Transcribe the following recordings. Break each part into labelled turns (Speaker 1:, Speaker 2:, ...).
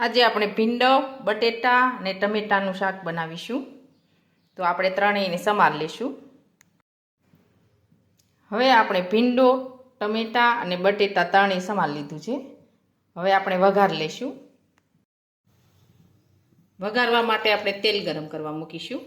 Speaker 1: આજે આપણે ભીંડો, બટેટા અને ટમેટાનું શાક બનાવીશું. તો આપણે ત્રણેયને સમાર લેશું. હવે આપણે ભીંડો, ટમેટા અને બટેટા ત્રણેય સમાર લીધું છે. હવે આપણે વઘાર લેશું. વઘારવા માટે આપણે તેલ ગરમ કરવા મૂકીશું.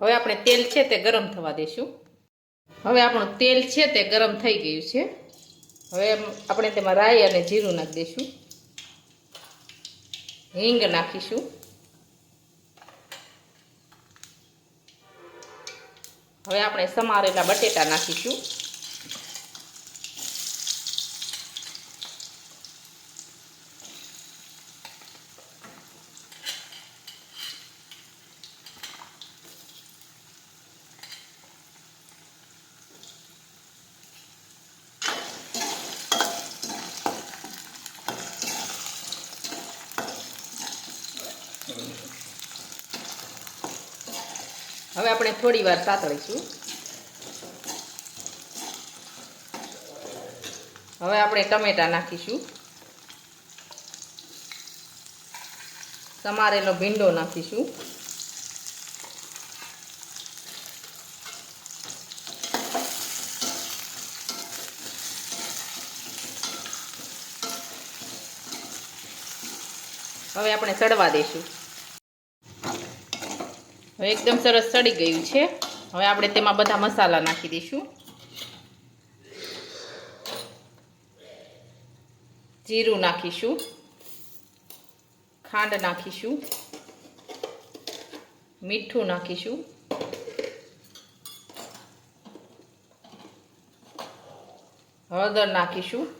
Speaker 1: હવે આપણે તેલ છે તે ગરમ થવા દઈશું હવે આપણું તેલ છે તે ગરમ થઈ ગયું છે. હવે આપણે તેમાં રાઈ અને જીરું નાખી દઈશું હિંગ નાખીશું. હવે આપણે સમારેલા બટેટા નાખીશું. હવે આપણે થોડી વાર સાતળીશું. હવે આપણે ટમેટા નાખીશું. સમારેલો ભીંડો નાખીશું. હવે આપણે ચડવા દઈશું. હવે એકદમ સરસ સડી ગયું છે. હવે આપણે તેમાં બધા મસાલા નાખી દઈશું. જીરું નાખીશું. ખાંડ નાખીશું. મીઠું નાખીશું. હળદર નાખીશું.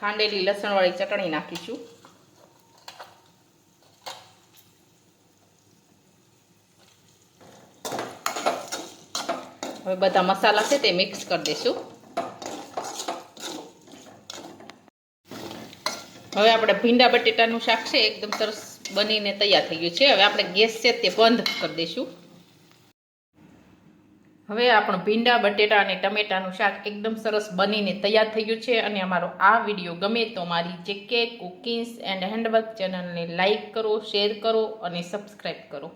Speaker 1: ખાંડેલી લસણવાળી ચટણી નાખીશું. હવે બધા મસાલા છે તે મિક્સ કરી દઈશું હવે આપણે ભીંડા બટેટાનું શાક છે, એકદમ સરસ બનીને તૈયાર થઈ ગયું છે. હવે આપણે ગેસ છે તે બંધ કરી દઈશું હવે આપણું ભીંડા, બટેટા અને ટમેટાનું શાક એકદમ સરસ બનીને તૈયાર થઈ ગયું છે અને અમારો આ વીડિયો ગમે તો મારી જેકે કુકિંગ્સ એન્ડ હેન્ડવર્ક ચેનલને લાઈક કરો, શેર કરો અને સબસ્ક્રાઈબ કરો.